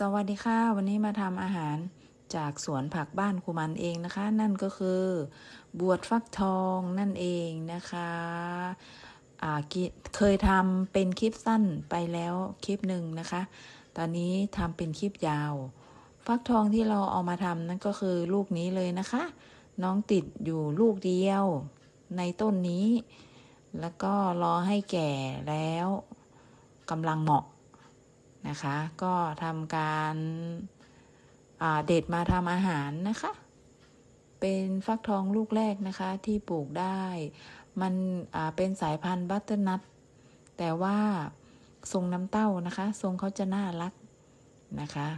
สวัสดีค่ะ วันนี้มาทำอาหารจากสวนผักบ้านครูมันเองนะคะ นั่นก็คือบวชฟักทองนั่นเองนะคะเคยทำเป็นคลิปสั้นไปแล้วคลิปหนึ่งนะคะ ตอนนี้ทำเป็นคลิปยาว ฟักทองที่เราเอามาทำนั่นก็คือลูกนี้เลยนะคะ น้องติดอยู่ลูกเดียวในต้นนี้ แล้วก็รอให้แก่แล้วกำลังเหมาะ นะคะ ก็ทำการเด็ดมาทำอาหารนะคะ เป็นฟักทองลูกแรกนะคะที่ปลูกได้ มันเป็นสายพันธุ์บัตเตอร์นัทแต่ว่าทรงน้ำเต้านะคะ ทรงเขาจะน่ารักนะคะ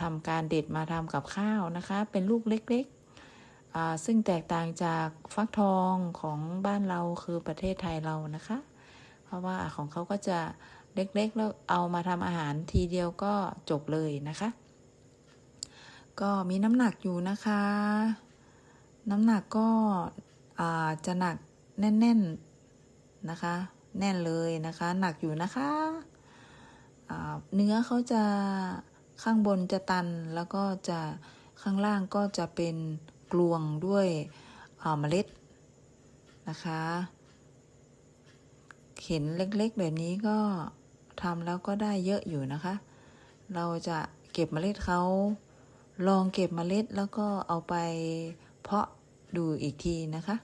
ทำการเด็ดมาทำกับข้าวนะคะ เป็นลูกเล็กๆ ซึ่งแตกต่างจากฟักทองของบ้านเราคือประเทศไทยเรานะคะ เพราะว่าของเขาก็จะ เล็กๆ แล้วเอามาทำอาหารทีเดียวก็จบเลยนะคะ ก็มีน้ำหนักอยู่นะคะ น้ำหนักก็จะหนักแน่นๆนะคะ แน่นเลยนะคะ หนักอยู่นะคะเนื้อเขาจะข้างบนจะตันแล้วก็จะข้างล่างก็จะเป็นกลวงด้วยเมล็ดนะคะเห็นเล็กๆแบบนี้ก็ ทำแล้วก็ได้เยอะอยู่นะคะ เราจะเก็บเมล็ดเขาลองเก็บเมล็ดแล้วก็เอาไปเพาะดูอีกทีนะคะ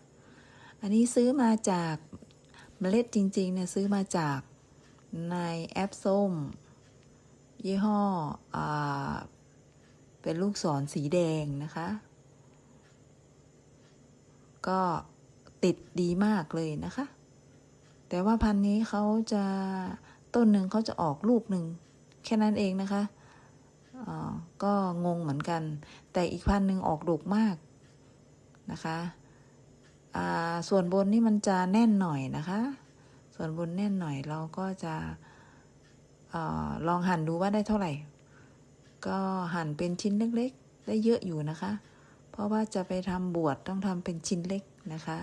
อันนี้ซื้อมาจากเมล็ดจริงๆเนี่ยซื้อมาจากในแอปส้ม ยี่ห้ออเป็นลูกศรสีแดงนะคะ ก็ติดดีมากเลยนะคะ แต่ว่าพันนี้เขาจะ ต้นหนึ่งเขาจะออกลูกหนึ่งแค่นั้นเองนะคะก็งงเหมือนกัน แต่อีกพันหนึ่งออกดกมากนะคะส่วนบนนี่มันจะแน่นหน่อยนะคะ ส่วนบนแน่นหน่อยเราก็จะอลองหั่นดูว่าได้เท่าไหร่ ก็หั่นเป็นชิ้นเล็กๆ ได้เยอะอยู่นะคะ เพราะว่าจะไปทำบวชต้องทำเป็นชิ้นเล็กนะคะ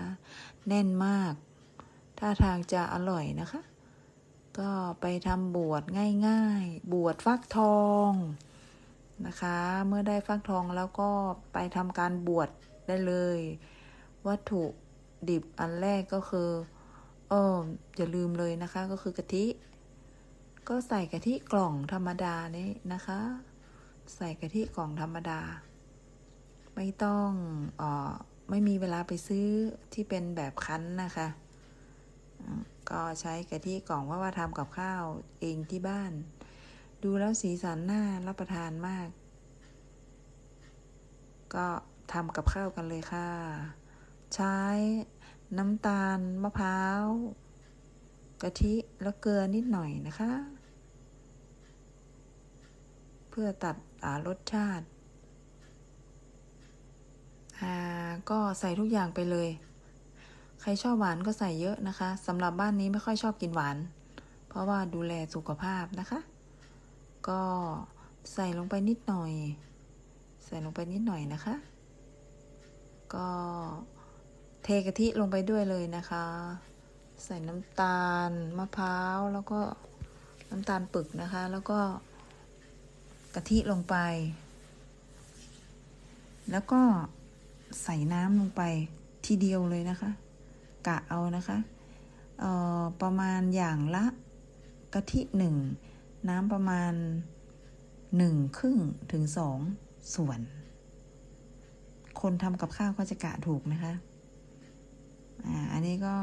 แน่นมากท่าทางจะอร่อยนะคะ ก็ไปทำบวชง่ายๆ บวชฟักทองนะคะ เมื่อได้ฟักทองแล้วก็ไปทำการบวชได้เลย วัตถุดิบอันแรกก็คือเอออย่าลืมเลยนะคะก็คือกะทิ ก็ใส่กะทิกล่องธรรมดานี้นะคะ ใส่กะทิกล่องธรรมดา ไม่ต้องออไม่มีเวลาไปซื้อที่เป็นแบบคั้นนะคะ ก็ใช้กะทิกล่องเพราะว่าทำกับข้าวเองที่บ้าน ดูแล้วสีสันน่ารับประทานมาก ก็ทำกับข้าวกันเลยค่ะ ใช้น้ำตาลมะพร้าวกะทิแล้วเกลือนิดหน่อยนะคะ เพื่อตัดรสชาติก็ใส่ทุกอย่างไปเลย ใครชอบหวานก็ใส่เยอะนะคะสำหรับบ้านนี้ไม่ค่อยชอบกินหวาน เพราะว่าดูแลสุขภาพนะคะ ก็ใส่ลงไปนิดหน่อย ใส่ลงไปนิดหน่อยนะคะ ก็เทกะทิลงไปด้วยเลยนะคะ ใส่น้ำตาลมะพร้าวแล้วก็น้ำตาลปึกนะคะ แล้วก็กะทิลงไป แล้วก็ใส่น้ำลงไปทีเดียวเลยนะคะ กะเอานะคะประมาณอย่างละกะทิหนึ่งน้ำประมาณหนึ่งครึ่งถึงสองส่วน คนทำกับข้าวก็จะกะถูกนะคะ อ่า อันนี้ก็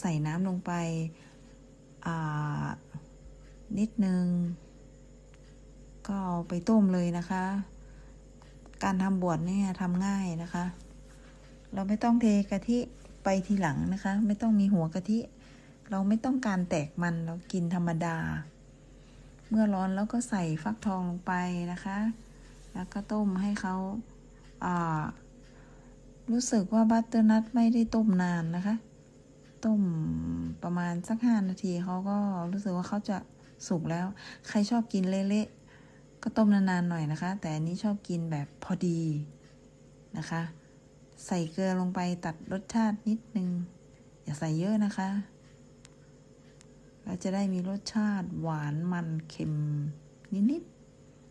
ใส่น้ำลงไปนิดนึง ก็เอาไปต้มเลยนะคะ การทำบวชเนี่ยทำง่ายนะคะ เราไม่ต้องเทกะทิ ไปทีหลังนะคะ ไม่ต้องมีหัวกะทิ เราไม่ต้องการแตกมันเรากินธรรมดา เมื่อร้อนแล้วก็ใส่ฟักทองลงไปนะคะ แล้วก็ต้มให้เขาารู้สึกว่าบัตเตอร์นัทไม่ได้ต้มนานนะคะ ต้มประมาณสักห้านาทีเขาก็รู้สึกว่าเขาจะสุกแล้ว ใครชอบกินเละๆก็ต้มนานๆหน่อยนะคะ แต่อันนี้ชอบกินแบบพอดีนะคะ ใส่เกลือลงไปตัดรสชาตินิดนึง อย่าใส่เยอะนะคะเราจะได้มีรสชาติหวานมันเค็มนิด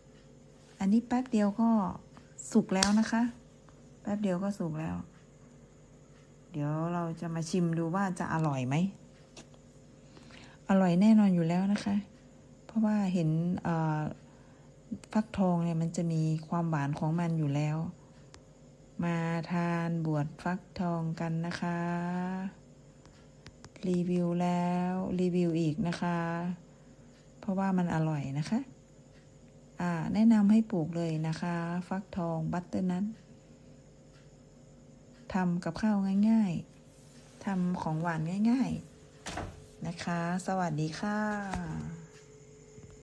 ๆ อันนี้แป๊บเดียวก็สุกแล้วนะคะ แป๊บเดียวก็สุกแล้ว เดี๋ยวเราจะมาชิมดูว่าจะอร่อยไหม อร่อยแน่นอนอยู่แล้วนะคะ เพราะว่าเห็นฟักทองเนี่ยมันจะมีความหวานของมันอยู่แล้ว มาทานบวชฟักทองกันนะคะ รีวิวแล้วรีวิวอีกนะคะ เพราะว่ามันอร่อยนะคะ อ่า แนะนำให้ปลูกเลยนะคะ ฟักทองบัตเตอร์นัททำกับข้าวง่ายๆทำของหวานง่าย ๆ นะคะ สวัสดีค่ะ